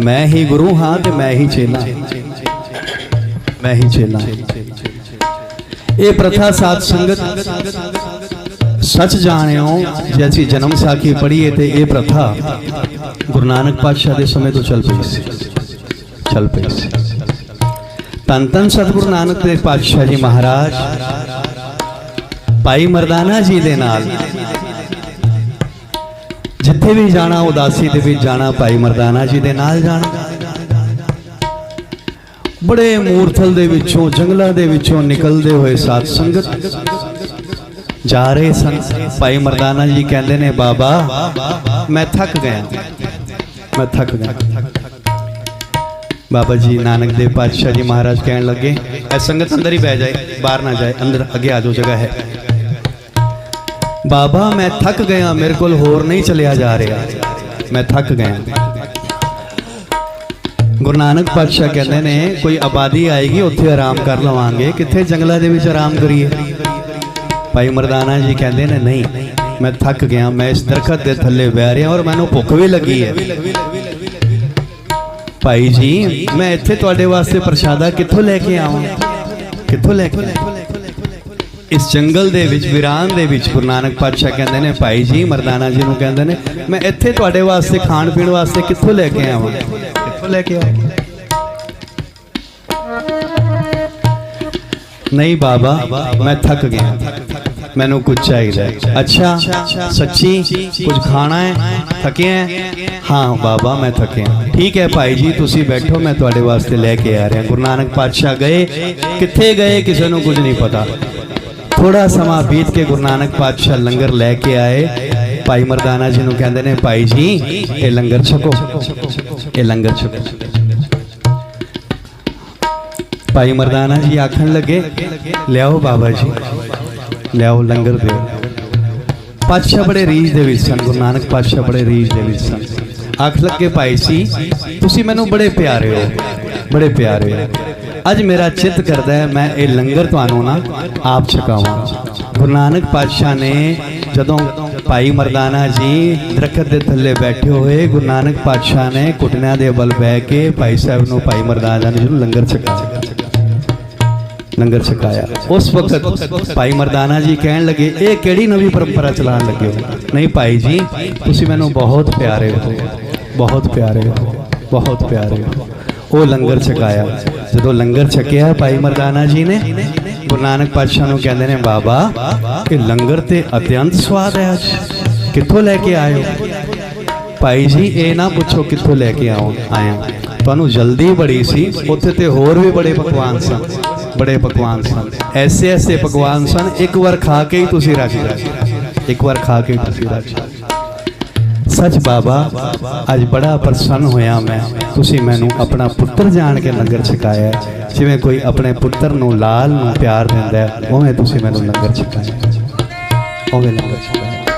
ਮੈਂ ਹੀ ਗੁਰੂ ਹਾਂ ਤੇ ਮੈਂ ਹੀ ਚੇਲਾ। ਮੈਂ ਹੀ ਚੇਲਾ। ਇਹ ਪ੍ਰਥਾ ਸਾਧ ਸੰਗਤ ਸੱਚ ਜਾਣਿਓ, ਜੇ ਅਸੀਂ ਜਨਮ ਸਾਖੀ ਪੜ੍ਹੀਏ ਤੇ ਇਹ ਪ੍ਰਥਾ ਗੁਰੂ ਨਾਨਕ ਪਾਤਸ਼ਾਹ ਦੇ ਸਮੇਂ ਤੋਂ ਚੱਲ ਪਈ ਸੀ। ਚੱਲ ਪਈ ਸੀ। ਤਨ ਤਨ ਸਤਿਗੁਰੂ ਨਾਨਕ ਦੇਵ ਪਾਤਸ਼ਾਹ ਜੀ ਮਹਾਰਾਜ, ਭਾਈ ਮਰਦਾਨਾ ਜੀ ਦੇ ਨਾਲ ਜਿੱਥੇ ਵੀ ਜਾਣਾ, ਉਦਾਸੀ ਦੇ ਵਿੱਚ ਜਾਣਾ, ਭਾਈ ਮਰਦਾਨਾ ਜੀ ਦੇ ਨਾਲ ਜਾਣਾ। ਬੜੇ ਮੂਰਥਲ ਦੇ ਵਿੱਚੋਂ, ਜੰਗਲਾਂ ਦੇ ਵਿੱਚੋਂ ਨਿਕਲਦੇ ਹੋਏ ਸਾਧ ਸੰਗਤ ਜਾ ਰਹੇ ਸਨ। ਭਾਈ ਮਰਦਾਨਾ ਜੀ ਕਹਿੰਦੇ ਨੇ, ਬਾਬਾ, ਮੈਂ ਥੱਕ ਗਿਆ। ਮੈਂ ਥੱਕ ਗਿਆ। ਬਾਬਾ ਜੀ ਨਾਨਕ ਦੇਵ ਪਾਤਸ਼ਾਹ ਜੀ ਮਹਾਰਾਜ ਕਹਿਣ ਲੱਗੇ ਐ ਸੰਗਤ ਅੰਦਰ ਹੀ ਬਹਿ ਜਾਏ, ਬਾਹਰ ਨਾ ਜਾਏ, ਅੰਦਰ ਅੱਗੇ ਆ ਜਾਓ, ਜਗ੍ਹਾ ਹੈ। ਬਾਬਾ, ਮੈਂ ਥੱਕ ਗਿਆ, ਮੇਰੇ ਕੋਲ ਹੋਰ ਨਹੀਂ ਚਲਿਆ ਜਾ ਰਿਹਾ। ਮੈਂ ਥੱਕ ਗਿਆ। ਗੁਰੂ ਨਾਨਕ ਪਾਤਸ਼ਾਹ ਕਹਿੰਦੇ ਨੇ, ਕੋਈ ਆਬਾਦੀ ਆਏਗੀ, ਉੱਥੇ ਆਰਾਮ ਕਰ ਲਵਾਂਗੇ। ਕਿੱਥੇ ਜੰਗਲਾਂ ਦੇ ਵਿੱਚ ਆਰਾਮ ਕਰੀਏ? ਭਾਈ ਮਰਦਾਨਾ ਜੀ ਕਹਿੰਦੇ ਨੇ, ਨਹੀਂ, ਮੈਂ ਥੱਕ ਗਿਆ, ਮੈਂ ਇਸ ਦਰਖਤ ਦੇ ਥੱਲੇ ਬਹਿ ਰਿਹਾ ਔਰ ਮੈਨੂੰ ਭੁੱਖ ਵੀ ਲੱਗੀ ਹੈ। ਭਾਈ ਜੀ, ਮੈਂ ਇੱਥੇ ਤੁਹਾਡੇ ਵਾਸਤੇ ਪ੍ਰਸ਼ਾਦਾ ਕਿੱਥੋਂ ਲੈ ਕੇ ਆਵਾਂ? ਕਿੱਥੋਂ ਲੈ ਕੇ ਆਵਾਂ? ਇਸ ਜੰਗਲ ਦੇ ਵਿੱਚ ਵਿਰਾਨ ਦੇ ਵਿੱਚ ਗੁਰੂ ਨਾਨਕ ਪਾਤਸ਼ਾਹ ਕਹਿੰਦੇ ਨੇ ਭਾਈ ਜੀ ਮਰਦਾਨਾ ਜੀ ਨੂੰ ਕਹਿੰਦੇ ਨੇ ਮੈਂ ਇੱਥੇ ਤੁਹਾਡੇ ਵਾਸਤੇ ਖਾਣ ਪੀਣ ਵਾਸਤੇ ਕਿੱਥੋਂ ਲੈ ਕੇ ਆਵਾਂ? ਕਿੱਥੋਂ ਲੈ ਕੇ ਆਵਾਂ? ਨਹੀਂ ਬਾਬਾ ਮੈਂ ਥੱਕ ਗਿਆ। ਮੈਨੂੰ ਕੁਝ ਚਾਹੀਦਾ। ਅੱਛਾ ਸੱਚੀ ਕੁਝ ਖਾਣਾ ਹੈ? ਥੱਕਿਆ ਹੈ? ਹਾਂ ਬਾਬਾ ਮੈਂ ਥੱਕਿਆ। ਠੀਕ ਹੈ ਭਾਈ ਜੀ ਤੁਸੀਂ ਬੈਠੋ ਮੈਂ ਤੁਹਾਡੇ ਵਾਸਤੇ ਲੈ ਕੇ ਆ ਰਿਹਾ। ਗੁਰੂ ਨਾਨਕ ਪਾਤਸ਼ਾਹ ਗਏ। ਕਿੱਥੇ ਗਏ? ਕਿਸੇ ਨੂੰ ਕੁਝ ਨਹੀਂ ਪਤਾ। ਥੋੜਾ ਸਮਾਂ ਬੀਤ ਕੇ ਗੁਰੂ ਨਾਨਕ ਪਾਤਸ਼ਾਹ ਲੰਗਰ ਲੈ ਕੇ ਆਏ। ਭਾਈ ਮਰਦਾਨਾ ਜੀ ਨੂੰ ਕਹਿੰਦੇ ਨੇ, ਭਾਈ ਜੀ, ਇਹ ਲੰਗਰ ਛਕੋ। ਇਹ ਲੰਗਰ ਛਕੋ। ਭਾਈ ਮਰਦਾਨਾ ਜੀ ਆਖਣ ਲੱਗੇ, ਲਿਆਓ ਬਾਬਾ ਜੀ, ਲਿਆਓ ਲੰਗਰ ਦਿਓ। ਪਾਤਸ਼ਾਹ ਬੜੇ ਰੀਝ ਦੇ ਵਿੱਚ ਸਨ, ਗੁਰੂ ਨਾਨਕ ਪਾਤਸ਼ਾਹ ਬੜੇ ਰੀਝ ਦੇ ਵਿੱਚ ਸਨ। ਆਖ ਲੱਗੇ, ਭਾਈ ਸੀ ਤੁਸੀਂ ਮੈਨੂੰ ਬੜੇ ਪਿਆਰੇ ਹੋ। ਬੜੇ ਪਿਆਰੇ ਹੋ ਅੱਜ ਮੇਰਾ ਚਿੱਤ ਕਰਦਾ ਹੈ, ਮੈਂ ਇਹ ਲੰਗਰ ਤੁਹਾਨੂੰ ਨਾ ਆਪ ਛਕਾਵਾਂ। ਗੁਰੂ ਨਾਨਕ ਪਾਤਸ਼ਾਹ ਨੇ ਜਦੋਂ ਭਾਈ ਮਰਦਾਨਾ ਜੀ ਦਰਖਤ ਦੇ ਥੱਲੇ ਬੈਠੇ ਹੋਏ, ਗੁਰੂ ਨਾਨਕ ਪਾਤਸ਼ਾਹ ਨੇ ਘੁਟਨਿਆਂ ਦੇ ਬਲ ਬਹਿ ਕੇ ਭਾਈ ਸਾਹਿਬ ਨੂੰ, ਭਾਈ ਮਰਦਾਨਾ ਜੀ ਨੂੰ ਲੰਗਰ ਛਕਾਇਆ ਲੰਗਰ ਛਕਾਇਆ। ਉਸ ਵਕਤ ਭਾਈ ਮਰਦਾਨਾ ਜੀ ਕਹਿਣ ਲੱਗੇ, ਇਹ ਕਿਹੜੀ ਨਵੀਂ ਪਰੰਪਰਾ ਚਲਾਉਣ ਲੱਗੇ ਹੋ? ਨਹੀਂ ਭਾਈ ਜੀ, ਤੁਸੀਂ ਮੈਨੂੰ ਬਹੁਤ ਪਿਆਰੇ ਹੋ। ਬਹੁਤ ਪਿਆਰੇ ਹੋ। ਬਹੁਤ ਪਿਆਰੇ ਹੋ। ਉਹ ਲੰਗਰ ਛਕਾਇਆ। ਜਦੋਂ ਲੰਗਰ ਛਕਿਆ, ਭਾਈ ਮਰਦਾਨਾ ਜੀ ਨੇ, ਗੁਰੂ ਨਾਨਕ ਪਾਤਸ਼ਾਹ ਨੂੰ ਕਹਿੰਦੇ ਨੇ, ਬਾਬਾ, ਇਹ ਲੰਗਰ ਤੇ ਅਤਿਅੰਤ ਸਵਾਦ ਹੈ ਅੱਜ। ਕਿੱਥੋਂ ਲੈ ਕੇ ਆਏ ਭਾਈ ਜੀ, ਇਹ ਨਾ ਪੁੱਛੋ ਕਿੱਥੋਂ ਲੈ ਕੇ ਆਉ ਆਇਆ ਤੁਹਾਨੂੰ ਜਲਦੀ ਬੜੀ ਸੀ। ਉੱਥੇ ਤੇ ਹੋਰ ਵੀ ਬੜੇ ਪਕਵਾਨ ਸਨ। ਬੜੇ ਪਕਵਾਨ ਸਨ। ਐਸੇ ਐਸੇ ਪਕਵਾਨ ਸਨ, ਇੱਕ ਵਾਰ ਖਾ ਕੇ ਹੀ ਤੁਸੀਂ ਰੱਜ ਗਏ। ਇੱਕ ਵਾਰ ਖਾ ਕੇ ਤੁਸੀਂ ਰੱਜ ਗਏ। ਸੱਚ ਬਾਬਾ, ਅੱਜ ਬੜਾ ਪ੍ਰਸੰਨ ਹੋਇਆ ਮੈਂ। ਤੁਸੀਂ ਮੈਨੂੰ ਆਪਣਾ ਪੁੱਤਰ ਜਾਣ ਕੇ ਲੰਗਰ ਛਕਾਇਆ ਜਿਵੇਂ ਕੋਈ ਆਪਣੇ ਪੁੱਤਰ ਨੂੰ ਲਾਲ ਨੂੰ ਪਿਆਰ ਦਿੰਦਾ ਉਵੇਂ ਤੁਸੀਂ ਮੈਨੂੰ ਲੰਗਰ ਛਕਾਇਆ ਉਵੇਂ ਲੰਗਰ ਛਕਾਇਆ